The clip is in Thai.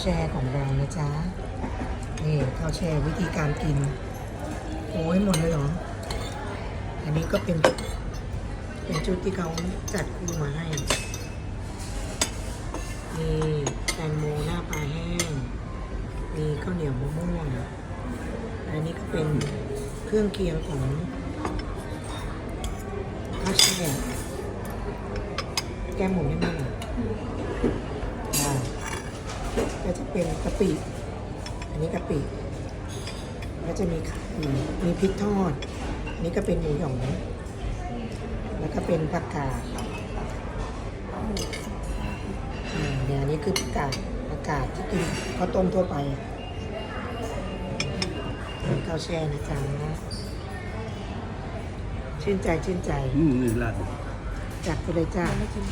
แช่ของเรานะจ๊ะ นี่ข้าวแช่วิธีการกิน โอ้ยหมดเลยเหรอ อันนี้ก็เป็นเป็นชุดที่เขาจัดคู่มาให้ มีแตงโมหน้าปลาแห้ง มีข้าวเหนียวมะม่วง อันนี้ก็เป็นเครื่องเคียงของข้าวแช่แก้มหมูนี่มันอ่า ก็จะเป็นกะปิ อันนี้กะปิก็จะมีไข่มีพริกทอด อันนี้ก็เป็นหมูหยอง แล้วก็เป็นผักกาดอ่าเนี่ยอันนี้คือผักกาดผักกาดที่กินข้าวต้มทั่วไปอะข้าวแช่นะจ๊ะชื่นใจชื่นใจ อืมนี่ร้านจัดไปเลยจ้าไม่กิน